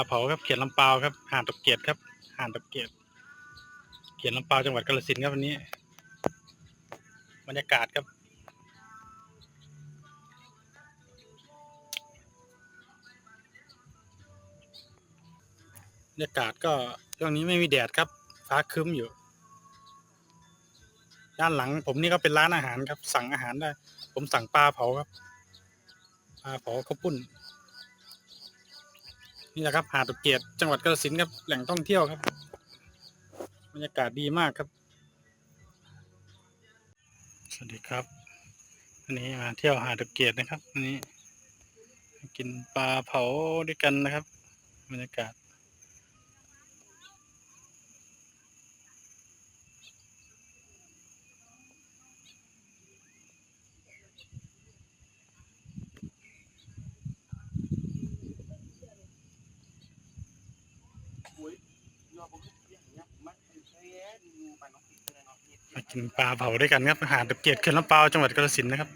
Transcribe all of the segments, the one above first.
ปลาเผาครับเขียนลำปาวครับห่าดตะเกียบครับห่าดตะเกียบเขียนลำปาวจังหวัดกาฬสินธุ์ครับวันนี้ บรรยากาศครับบรรยากาศก็ช่วงนี้ไม่มีแดดครับ ฟ้าครึ้มอยู่ ด้านหลังผมนี่ก็เป็นร้านอาหารครับ สั่งอาหารได้ ผมสั่งปลาเผาครับปลาเผาข้าวปุ้น นี่แหละครับหาดตะเกียดจังหวัดกาฬสินธุ์ครับแหล่งท่องเที่ยวครับบรรยากาศดีมากครับ สวัสดีครับอันนี้มาเที่ยวหาดตะเกียดนะครับอันนี้ กินปลาเผาด้วยกันนะครับ บรรยากาศ กินปลาเผาด้วยกันครับหาดตะเกียบเขื่อนลำเปาวจังหวัดกาฬสินธุ์นะครับ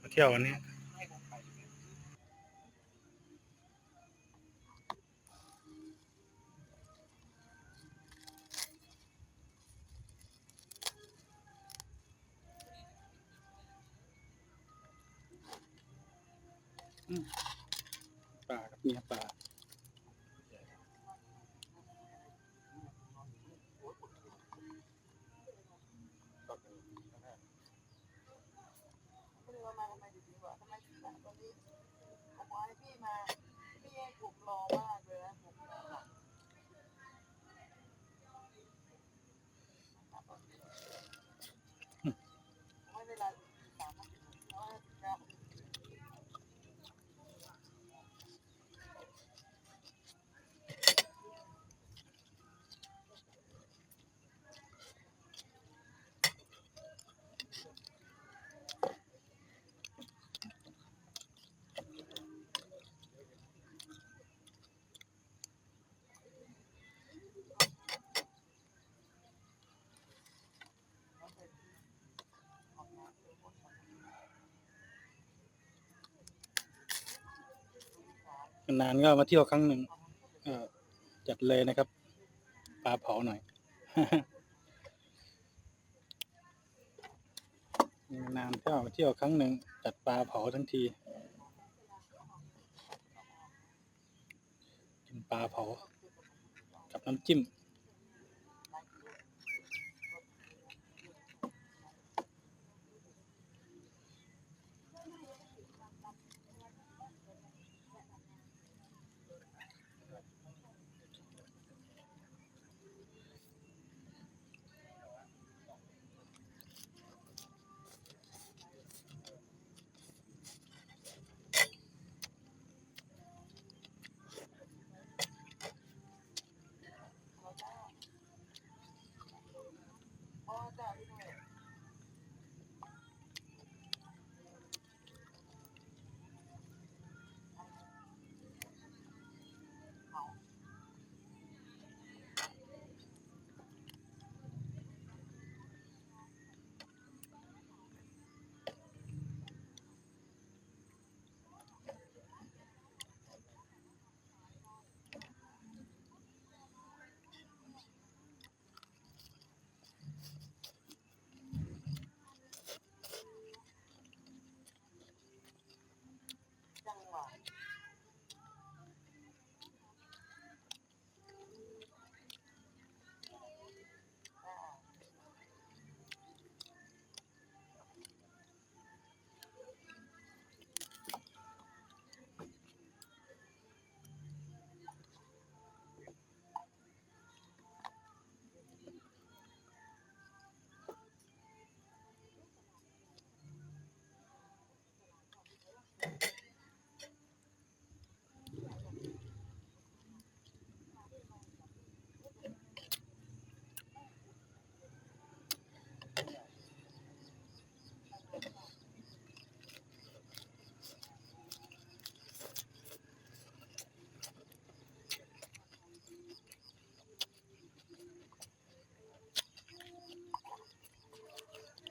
มาเที่ยววันนี้ปลาครับเนี่ยปลา ไม่รู้ว่ามาทำไมถึงว่าทำไมถึงมาตอนนี้ผมบอกให้พี่มา พี่ให้ผมรอมากเลยนะผมหลับไม่เวลาสามนาทีร้อยห้าสิบเก้า นานก็มาเที่ยวครั้งหนึ่งจัดเลยนะครับปลาเผาหน่อยนานเที่ยวมาเที่ยวครั้งหนึ่งจัดปลาเผาทั้งทีกินปลาเผากับน้ำจิ้ม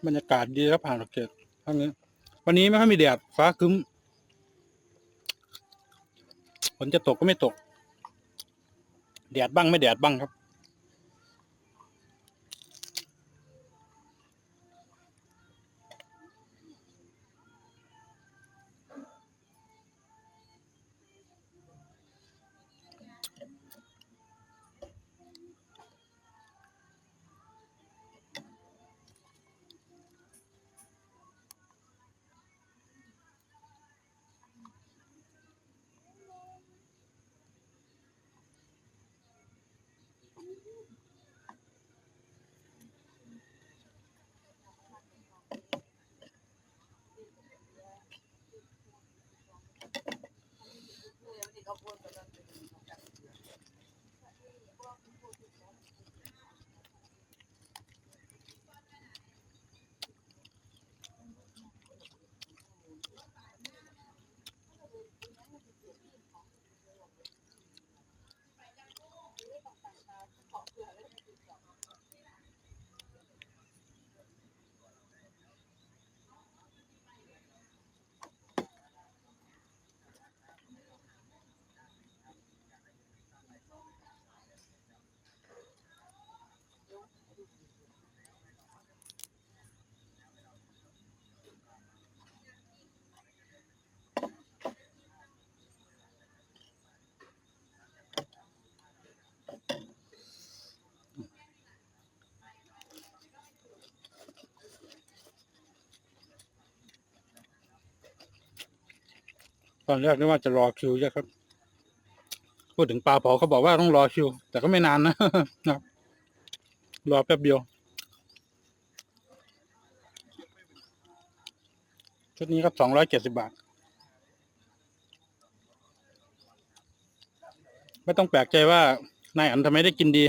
บรรยากาศดีครับผ่านตะเกียบครั้งนี้ วันนี้ไม่ค่อยมีแดดฟ้าคึ้มฝนจะตกก็ไม่ตก แดดบ้างไม่แดดบ้างครับ ตอนแรกนึกว่าจะรอคิวใช่ครับ พูดถึงปลาเผาเขาบอกว่าต้องรอคิว แต่ก็ไม่นานนะนะครับรอแป๊บเดียว ชุดนี้ก็สองร้อยเจ็ดสิบาท ไม่ต้องแปลกใจว่านายอันทำไมได้กินดี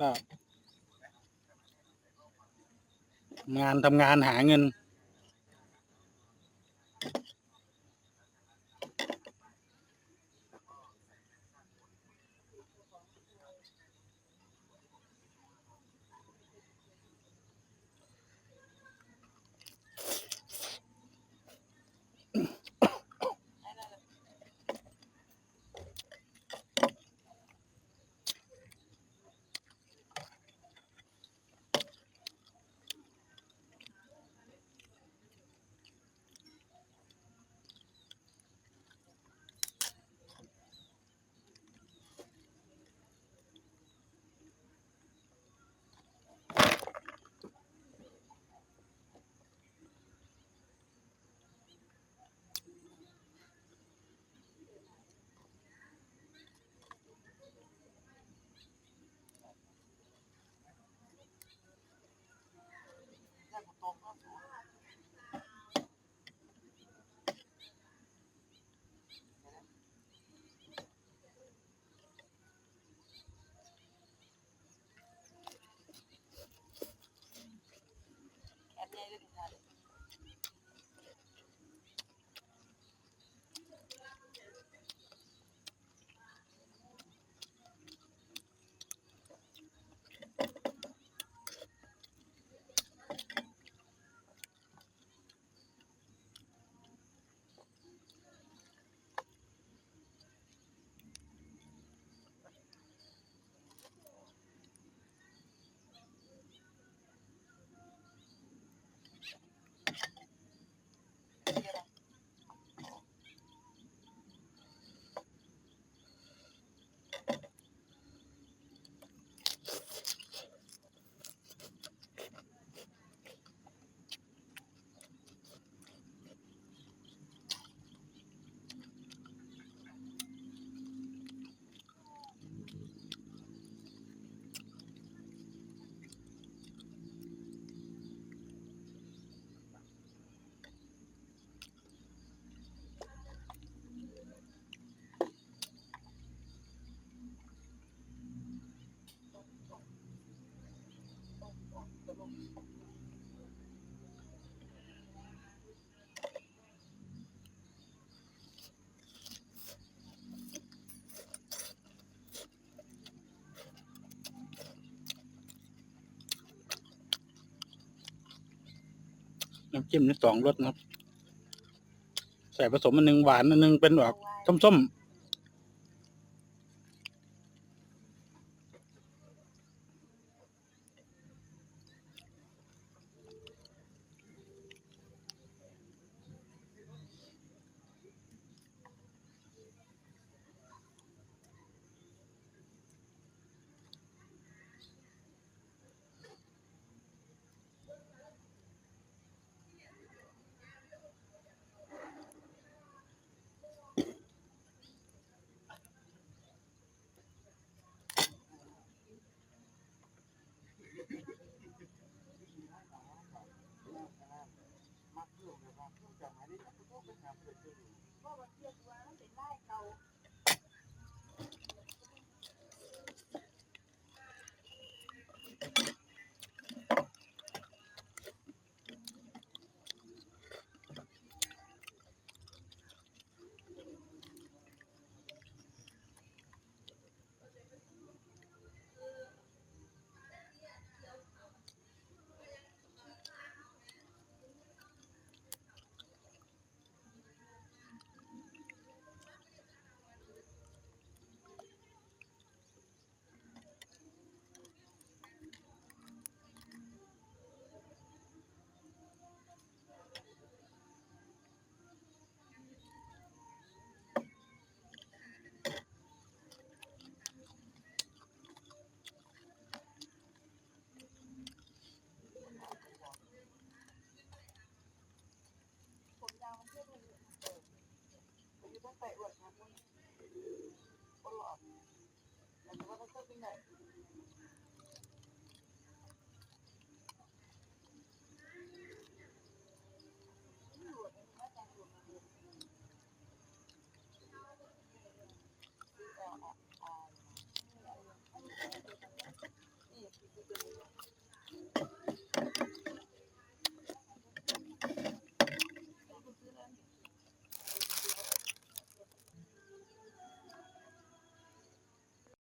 ก็ งานทำงานหาเงิน น้ำจิ้มนี่สองรสนะครับ ใส่ผสมอันหนึ่งหวานอันหนึ่งเป็นแบบส้มๆ